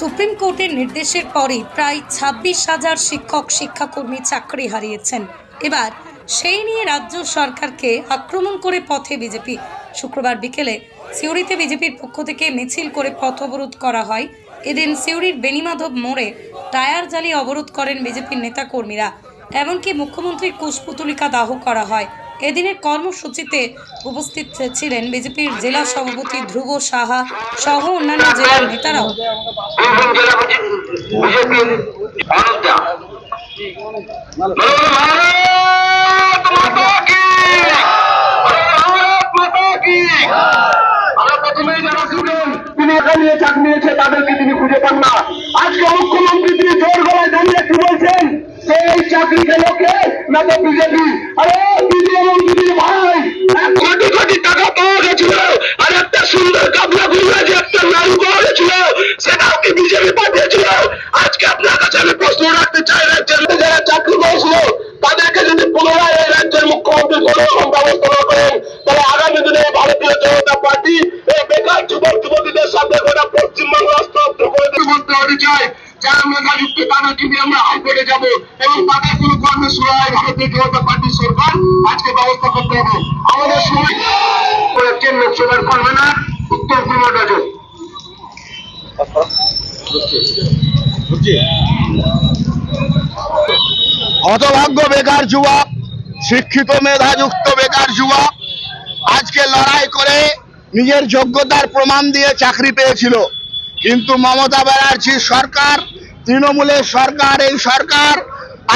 Supreme কোর্টের নির্দেশের পরই প্রায় ছাব্বিশ হাজার শিক্ষক, শিক্ষাকর্মী চাকরি হারিয়েছেন। এবার সেই নিয়ে রাজ্য সরকারকে আক্রমণ করে পথে বিজেপি। শুক্রবার বিকেলে সিউড়িতে বিজেপির পক্ষ থেকে মিছিল করে পথ অবরোধ করা হয়। এদিন সিউড়ির বেনিমাধব মোড়ে টায়ার জ্বালিয়ে অবরোধ করেন বিজেপির নেতাকর্মীরা। এমনকি মুখ্যমন্ত্রীর কুশপুতলিকা দাহ করা হয়। এদিনের কর্মসূচিতে উপস্থিত ছিলেন বিজেপির জেলা সভাপতি ধ্রুব সাহা সহ অন্যান্য জেলার নেতারাও। তিনি খুঁজে পান না আজকে মুখ্যমন্ত্রী তিনি জোর গলায় দাঁড়িয়ে কি বলছেন? এই চাকরি খেল কে না তো বিজেপি? আরে দিদি এবং দিদির ভাই এক কোটি কোটি টাকা পাওয়া গেছিল আর একটা সুন্দর কাপড়া ঘুরে যে একটা নাড়ু পাওয়া গেছিল বিজেপি পাঠিয়েছিল। আজকে আপনার কাছে আমি প্রশ্ন রাখতে চাই রাজ্যের যারা চাকরি পেয়েছিল তাদেরকে যদি পুনরায় এই রাজ্যের মুখ্যমন্ত্রী কোনো রকম ব্যবস্থা না করেন তাহলে আগামী দিনে ভারতীয় জনতা পার্টি এই বেকার যুবক যুবতীদের সাথে গোটা পশ্চিমবঙ্গ স্তব্ধ করে দেবে। হতে চাই যারা মেধাযুক্ত তাদেরকে নিয়ে আমরা হাইকোর্টে যাব এবং তাদের কোনো কর্মে সুরায় ভারতীয় জনতা পার্টির সরকার আজকে ব্যবস্থা করতে হবে। আমাদের সময় কয়েকজন লোকসভার কনভেনার উত্তর পূর্ব হতভাগ্য বেকার যুবক, শিক্ষিত মেধাযুক্ত বেকার যুবক, আজকে লড়াই করে নিজের যোগ্যতার প্রমাণ দিয়ে চাকরি পেয়েছিল। কিন্তু মমতা ব্যানার্জির সরকার, তৃণমূলের সরকার, এই সরকার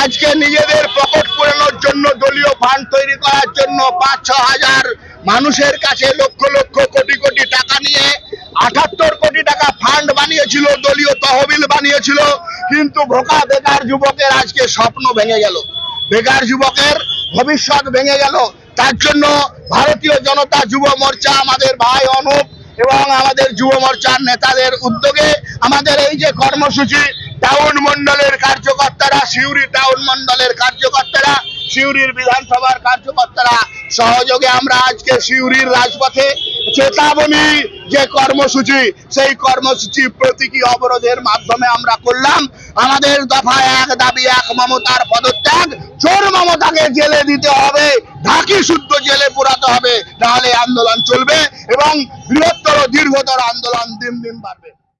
আজকে নিজেদের পকেট পূরণের জন্য দলীয় ফান্ড তৈরি করার জন্য পাঁচ ছ হাজার মানুষের কাছে লক্ষ লক্ষ কোটি কোটি টাকা নিয়ে আটাত্তর কোটি টাকা ফান্ড বানিয়েছিল দলীয় তহবিল বানিয়েছিল, কিন্তু ভোকা বেকার যুবকের আজকে স্বপ্ন ভেঙে গেল। বেকার যুবকের ভবিষ্যৎ ভেঙে গেল। তার জন্য ভারতীয় জনতা যুব মোর্চা আমাদের ভাই অনুপ এবং আমাদের যুব মোর্চার নেতাদের উদ্যোগে আমাদের এই যে কর্মসূচি, টাউন মন্ডলের কার্যকর্তারা, সিউড়ি টাউন মন্ডলের কার্যকর্তারা, সিউড়ির বিধানসভার কার্যকর্তারা সহযোগে আমরা আজকে সিউড়ির রাজপথে চেতাবনী যে কর্মসূচি, সেই কর্মসূচি প্রতীকী অবরোধের মাধ্যমে আমরা করলাম। আমাদের দফা এক দাবি, এক মমতার পদত্যাগ। চোর মমতাকে জেলে দিতে হবে, ঢাকি শুদ্ধ জেলে পুরাতে হবে তাহলে আন্দোলন চলবে এবং বৃহত্তর, দীর্ঘতর আন্দোলন দিন দিন বাড়বে।